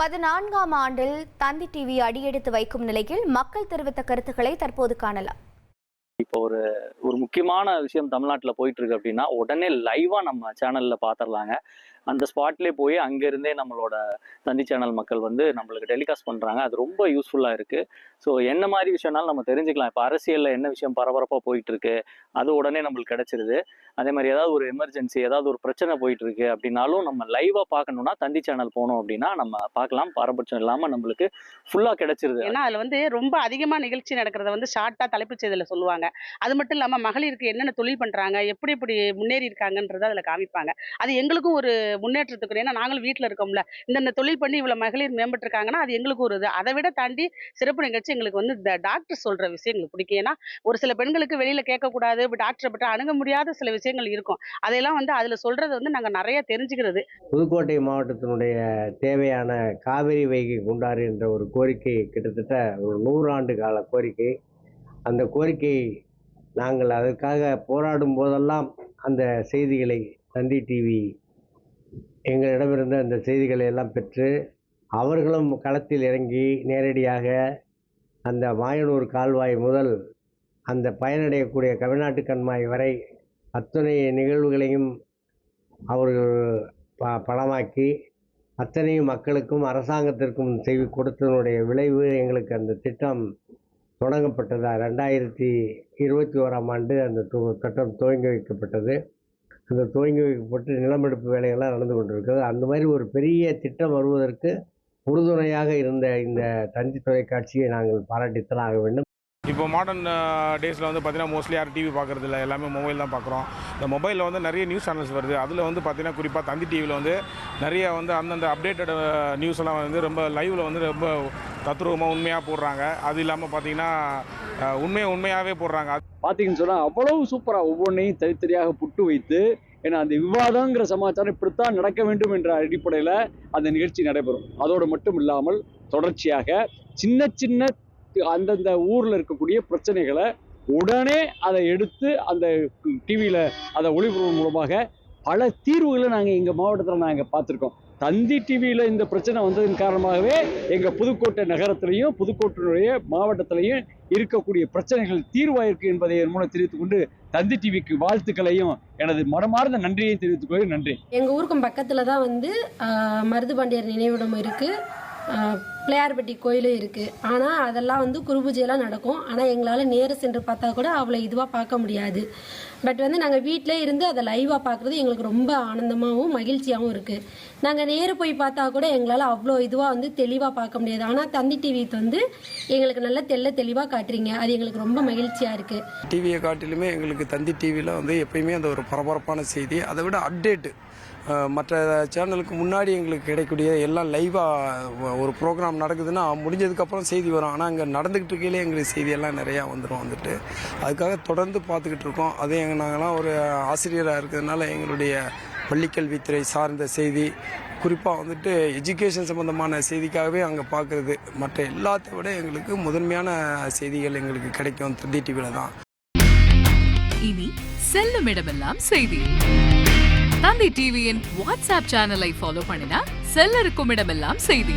பதினான்காம் ஆண்டில் தந்தி டிவி அடியெடுத்து வைக்கும் நிலையில் மக்கள் தெரிவித்த கருத்துக்களை தற்போது காணலாம். இப்போ ஒரு ஒரு முக்கியமான விஷயம் தமிழ்நாட்டில் போயிட்டு இருக்கு அப்படின்னா உடனே லைவா நம்ம சேனல்ல பாத்திரலாங்க. அந்த ஸ்பாட்லேயே போய் அங்கிருந்தே நம்மளோட தந்தி சேனல் மக்கள் வந்து நம்மளுக்கு டெலிகாஸ்ட் பண்றாங்க. அது ரொம்ப யூஸ்ஃபுல்லா இருக்கு. ஸோ என்ன மாதிரி விஷயம்னாலும் நம்ம தெரிஞ்சுக்கலாம். இப்போ அரசியல்ல என்ன விஷயம் பரபரப்பா போயிட்டு இருக்கு அது உடனே நம்மளுக்கு கிடைச்சிருது. அதே மாதிரி ஏதாவது ஒரு எமர்ஜென்சி ஏதாவது ஒரு பிரச்சனை போயிட்டு இருக்கு அப்படின்னாலும் நம்ம லைவா பார்க்கணும்னா தந்தி சேனல் போனோம் அப்படின்னா நம்ம பார்க்கலாம். பாரபட்சம் இல்லாம நம்மளுக்கு ஃபுல்லா கிடைச்சிருது ஏன்னா அதுல வந்து ரொம்ப அதிகமா நிகழ்ச்சி நடக்கிறத வந்து ஷார்ட்டா தலைப்புச் செய்தியில சொல்லுவாங்க. அது மட்டும் இல்லாம மகளிருக்கு என்னென்ன தொழில் பண்றாங்க எப்படி எப்படி முன்னேறி இருக்காங்கன்றத அதுல காமிப்பாங்க. அது எங்களுக்கும் ஒரு முன்னேற்றத்துக்கு ஏன்னா நாங்களும் வீட்டில் இருக்கோம்ல. இந்த தொழில் பண்ணி இவ்வளோ மகளிர் மேம்பட்டுருக்காங்கன்னா அது எங்களுக்கு ஒரு இது. அதை விட தாண்டி சிறப்பு நிகழ்ச்சி எங்களுக்கு வந்து இந்த டாக்டர் சொல்கிற விஷயம் எங்களுக்கு பிடிக்கும். ஏன்னா ஒரு சில பெண்களுக்கு வெளியில் கேட்கக்கூடாது டாக்டரை பற்றி அணுக முடியாத சில விஷயங்கள் இருக்கும். அதையெல்லாம் வந்து அதில் சொல்கிறது வந்து நாங்கள் நிறைய தெரிஞ்சுக்கிறது. புதுக்கோட்டை மாவட்டத்தினுடைய தேவையான காவிரி வைகை குண்டாறு என்ற ஒரு கோரிக்கை கிட்டத்தட்ட ஒரு நூறாண்டு கால கோரிக்கை. அந்த கோரிக்கை நாங்கள் அதற்காக போராடும் போதெல்லாம் அந்த செய்திகளை தந்தி டிவி எங்களிடமிருந்து அந்த செய்திகளை எல்லாம் பெற்று அவர்களும் களத்தில் இறங்கி நேரடியாக அந்த மாயனூர் கால்வாய் முதல் அந்த பயனடையக்கூடிய கவிநாட்டு கண்மாய் வரை அத்தனை நிகழ்வுகளையும் அவர்கள் ப படமாக்கி அத்தனையும் மக்களுக்கும் அரசாங்கத்திற்கும் செய்து கொடுத்ததனுடைய விளைவு எங்களுக்கு அந்த திட்டம் தொடங்கப்பட்டதா? ரெண்டாயிரத்தி இருபத்தி ஓராம் ஆண்டு அந்த து- திட்டம் துவங்கி வைக்கப்பட்டது. அந்த துவங்கி வைக்கப்பட்டு நிலமெடுப்பு வேலைகள்லாம் நடந்து கொண்டிருக்கிறது. அந்த மாதிரி ஒரு பெரிய திட்டம் வருவதற்கு உறுதுணையாக இருந்த இந்த தந்தி தொலைக்காட்சியை நாங்கள் பாராட்டித்தான் ஆக வேண்டும். இப்போ மாடர்ன் டேஸில் வந்து பார்த்தீங்கன்னா மோஸ்ட்லி யாரும் டிவி பார்க்குறது இல்லை எல்லாமே மொபைல் தான் பார்க்குறோம் இந்த மொபைலில் வந்து நிறைய நியூஸ் சேனல்ஸ் வருது. அதில் வந்து பார்த்தீங்கன்னா குறிப்பாக தந்தி டிவியில் வந்து நிறைய வந்து அந்தந்த அப்டேட்டட் நியூஸ் எல்லாம் வந்து ரொம்ப லைவில் வந்து ரொம்ப தத்ரூபமாக உண்மையாக போடுறாங்க. அது இல்லாமல் பார்த்தீங்கன்னா உண்மையை உண்மையாகவே போடுறாங்க. பார்த்தீங்கன்னு சொன்னால் அவ்வளவு சூப்பராக ஒவ்வொன்றையும் தனித்தனியாக புட்டு வைத்து ஏன்னா அந்த விவாதங்கிற சமாச்சாரம் இப்படித்தான் நடக்க வேண்டும் என்ற அடிப்படையில் அந்த நிகழ்ச்சி நடைபெறும். அதோடு மட்டும் இல்லாமல் தொடர்ச்சியாக சின்ன சின்ன அந்தந்த ஊரில் இருக்கக்கூடிய பிரச்சனைகளை உடனே அதை எடுத்து அந்த டிவியில் அதை ஒளிபரப்பு மூலமாக பல தீர்வுகளை நாங்கள் எங்கள் மாவட்டத்தில் நாங்கள் பார்த்துருக்கோம். தந்தி டிவியில் இந்த பிரச்சனை வந்ததன் காரணமாகவே எங்கள் புதுக்கோட்டை நகரத்திலையும் புதுக்கோட்டையினுடைய மாவட்டத்திலையும் இருக்கக்கூடிய பிரச்சனைகள் தீர்வாயிருக்கு என்பதை என் மூலம் தெரிவித்துக் கொண்டு தந்தி டிவிக்கு வாழ்த்துக்களையும் எனது மனமார்ந்த நன்றியையும் தெரிவித்துக் கொள்கிறேன். நன்றி. எங்கள் ஊருக்கும் பக்கத்தில் தான் வந்து ஆஹ், மருதுபாண்டியர் நினைவிடம் இருக்குது பிள்ளையார்பட்டி கோயிலும் இருக்குது ஆனால் அதெல்லாம் வந்து குருபூஜையெல்லாம் நடக்கும். ஆனால் எங்களால் நேர சென்று பார்த்தா கூட அவ்வளோ இதுவாக பார்க்க முடியாது. பட் வந்து நாங்கள் வீட்டிலே இருந்து அதை லைவாக பார்க்குறது எங்களுக்கு ரொம்ப ஆனந்தமாகவும் மகிழ்ச்சியாகவும் இருக்குது நாங்கள் நேரு போய் பார்த்தா கூட எங்களால் அவ்வளோ இதுவாக வந்து தெளிவாக பார்க்க முடியாது. ஆனால் தந்தி டிவி வந்து எங்களுக்கு நல்லா தெள்ள தெளிவாக காட்டுறீங்க. அது எங்களுக்கு ரொம்ப மகிழ்ச்சியாக இருக்குது டிவியை காட்டிலுமே எங்களுக்கு தந்தி டிவியில் வந்து எப்பயுமே அந்த ஒரு பரபரப்பான செய்தி. அதை விட அப்டேட்டு மற்ற சேனலுக்கு முன்னாடி எங்களுக்கு கிடைக்கக்கூடிய எல்லாம் லைவாக ஒரு ப்ரோக்ராம் நடக்குதுன்னா முடிஞ்சதுக்கப்புறம் செய்தி வரும். ஆனால் அங்கே நடந்துக்கிட்டு இருக்கையிலே எங்களுக்கு செய்தியெல்லாம் நிறையா வந்துடும் வந்துட்டு. அதுக்காக தொடர்ந்து பார்த்துக்கிட்டு இருக்கோம். அதே எங்கள் நாங்களாம் ஒரு ஆசிரியராக இருக்கிறதுனால எங்களுடைய பள்ளிக்கல்வித்துறை சார்ந்த செய்தி குறிப்பாக வந்துட்டு எஜுகேஷன் சம்மந்தமான செய்திக்காகவே அங்கே பார்க்குறது. மற்ற எல்லாத்தை விட எங்களுக்கு முதன்மையான செய்திகள் எங்களுக்கு கிடைக்கும். திருந்தி டிவியில் தான். இனி செல்லும் இடமெல்லாம் செய்தி. தந்தி டிவியின் வாட்ஸ்அப் சேனலை ஃபாலோ பண்ணினா செல்ல இருக்கும் இடமெல்லாம் செய்தி.